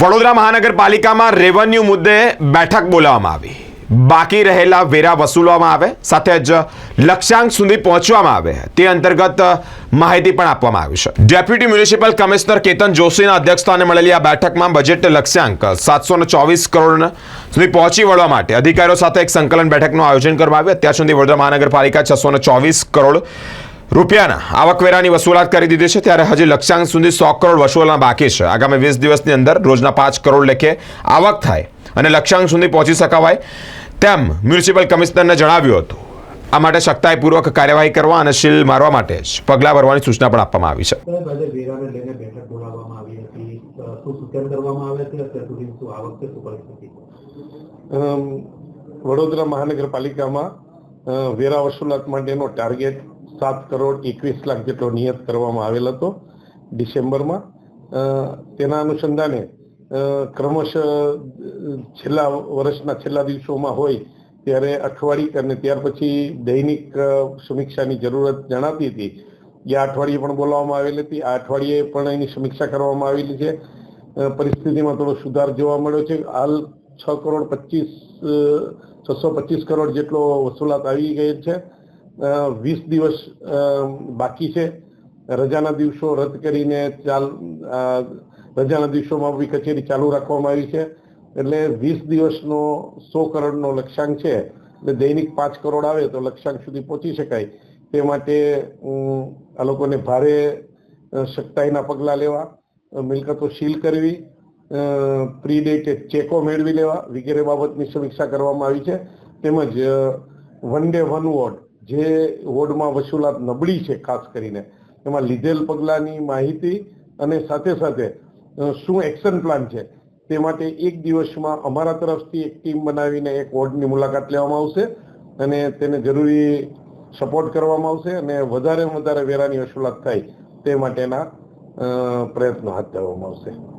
વડોદરા મહાનગરપાલિકામાં રેવન્યુ મુદ્દે બેઠક બોલાવવામાં આવી. બાકી રહેલા વેરા વસૂલવામાં આવે, સાથે જ લક્ષ્યાંક સુધી પહોંચવામાં આવે. તે અંતર્ગત માહિતી પણ આપવામાં આવી છે. ડેપ્યુટી મ્યુનિસિપલ કમિશનર કેતન જોશીના અધ્યક્ષસ્થાને મળેલી આ બેઠકમાં બજેટ લક્ષ્યાંક સાતસો ચોવીસ કરોડ સુધી પહોંચી વળવા માટે અધિકારીઓ સાથે એક સંકલન બેઠકનું આયોજન કરવામાં આવ્યું. અત્યાર સુધી વડોદરા મહાનગરપાલિકા છસો ચોવીસ કરોડ રૂપિયાના આવકવેરાની વસૂલાત કરી દીધી છે ત્યારે હજી લક્ષ્યાંક સુધી સો કરોડ વસૂલના બાકી છે. આગામી વીસ દિવસની અંદર રોજના પાંચ કરોડ લેખે આવક થાય અને લક્ષ્યાંક સુધી પહોંચી શકાવાય તેમ મ્યુનિસિપલ કમિશનરને જણાવ્યું હતું. આ માટે સખ્તાઈપૂર્વક કાર્યવાહી કરવા અને શીલ મારવા માટે જ પગલાં ભરવાની સૂચના પણ આપવામાં આવી છે. વડોદરા મહાનગરપાલિકામાં વેરા વસૂલાત માટેનો ટાર્ગેટ સાત કરોડ એકવીસ લાખ જેટલો નિયત કરવામાં આવેલ હતો ડિસેમ્બરમાં. તેના અનુસંધાને ક્રમશઃ છેલ્લા વર્ષના છેલ્લા દિવસોમાં હોય ત્યારે અઠવાડિક અને ત્યાર પછી દૈનિક સમીક્ષાની જરૂરત જણાતી હતી. એ અઠવાડિયે પણ બોલાવવામાં આવેલી હતી. આ અઠવાડિયે પણ એની સમીક્ષા કરવામાં આવેલી છે. પરિસ્થિતિમાં થોડો સુધાર જોવા મળ્યો છે. હાલ છ કરોડ પચીસ છસો પચીસ કરોડ જેટલો વસૂલાત આવી ગયેલ છે. વીસ દિવસ બાકી છે. રજાના દિવસો રદ કરીને ચાલ રજાના દિવસોમાં બી કચેરી ચાલુ રાખવામાં આવી છે. એટલે વીસ દિવસનો સો કરોડનો લક્ષ્યાંક છે. એટલે દૈનિક પાંચ કરોડ આવે તો લક્ષ્યાંક સુધી પહોંચી શકાય. તે માટે આ લોકોને ભારે સખ્તાઈના પગલાં લેવા મિલકતો સીલ કરવી પ્રી ડેટેડ ચેકો મેળવી લેવા વગેરે બાબતની સમીક્ષા કરવામાં આવી છે. તેમજ વન ડે વન વોર્ડ જે વોર્ડમાં વસૂલાત નબળી છે, ખાસ કરીને. એમાં લીધેલ પગલાંની માહિતી અને સાથે સાથે શું એક્શન પ્લાન છે તે માટે એક દિવસમાં અમારા તરફથી એક ટીમ બનાવીને એક વોર્ડની મુલાકાત લેવામાં આવશે અને તેને જરૂરી સપોર્ટ કરવામાં આવશે અને વધારે વધારે વેરાની વસૂલાત થાય તે માટેના પ્રયત્નો હાથ ધરવામાં આવશે.